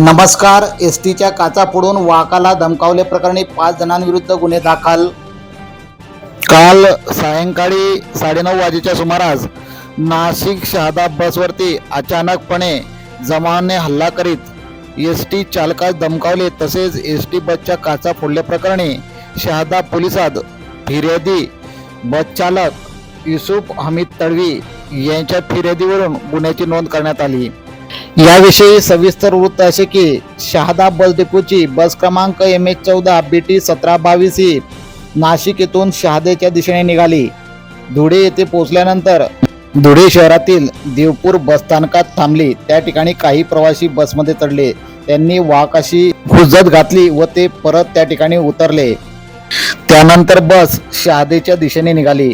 नमस्कार एस टीच्या काचा फोडून वाकाला धमकावले प्रकरणी पाच जणांविरुद्ध गुन्हे दाखल. काल सायंकाळी साडेनऊ वाजेच्या सुमारास नाशिक शहादा बसवरती अचानकपणे जमावाने हल्ला करीत एस टी चालकास धमकावले तसेच एस टी बसच्या काचा फोडल्याप्रकरणी शहादा पोलिसात फिर्यादी बस चालक युसुफ हमीद तडवी यांच्या फिर्यादीवरून गुन्ह्याची नोंद करण्यात आली. याविषयी सविस्तर वृत्त असे की शहादा बस डेपोची बस क्रमांक एम एच चौदा बी टी सतरा बावीस ही नाशिक येथून शहादेच्या दिशेने निघाली. धुळे येथे पोहोचल्यानंतर धुळे शहरातील देवपूर बसस्थानकात थांबली. त्या ठिकाणी काही प्रवासी बसमध्ये चढले. त्यांनी वाहकाशी हुज्जत घातली व ते परत त्या ठिकाणी उतरले. त्यानंतर बस शहादेच्या दिशेने निघाली.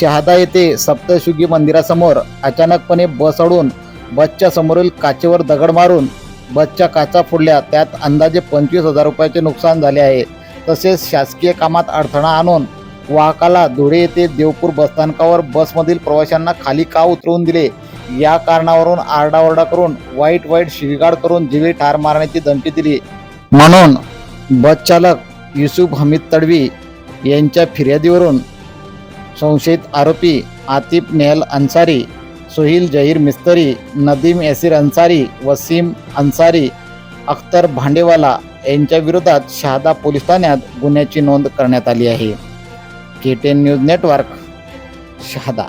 शहादा येथे सप्तशुगी मंदिरासमोर अचानकपणे बस अडून बसच्या समोरील काचेवर दगड मारून बसच्या काचा फोडल्या. त्यात अंदाजे पंचवीस हजार रुपयाचे नुकसान झाले आहे. तसेच शासकीय कामात अडथळा आणून वाहकाला धुळे येथे देवपूर बसस्थानकावर बसमधील प्रवाशांना खाली का उतरवून दिले? या कारणावरून आरडाओरडा करून वाईट वाईट शिवीगाळ करून जीवे ठार मारण्याची धमकी दिली. म्हणून बस चालक युसुफ हमीद तडवी यांच्या फिर्यादीवरून संशयित आरोपी आतिफ नेहल अन्सारी सुहिल जहीर मिस्तरी नदीम यासिर अन्सारी वसीम अन्सारी अख्तर भांडेवाला यांच्या विरोधात शहादा पोलीस ठाण्यात गुन्ह्याची नोंद करण्यात आली आहे. K ten news network Shahada.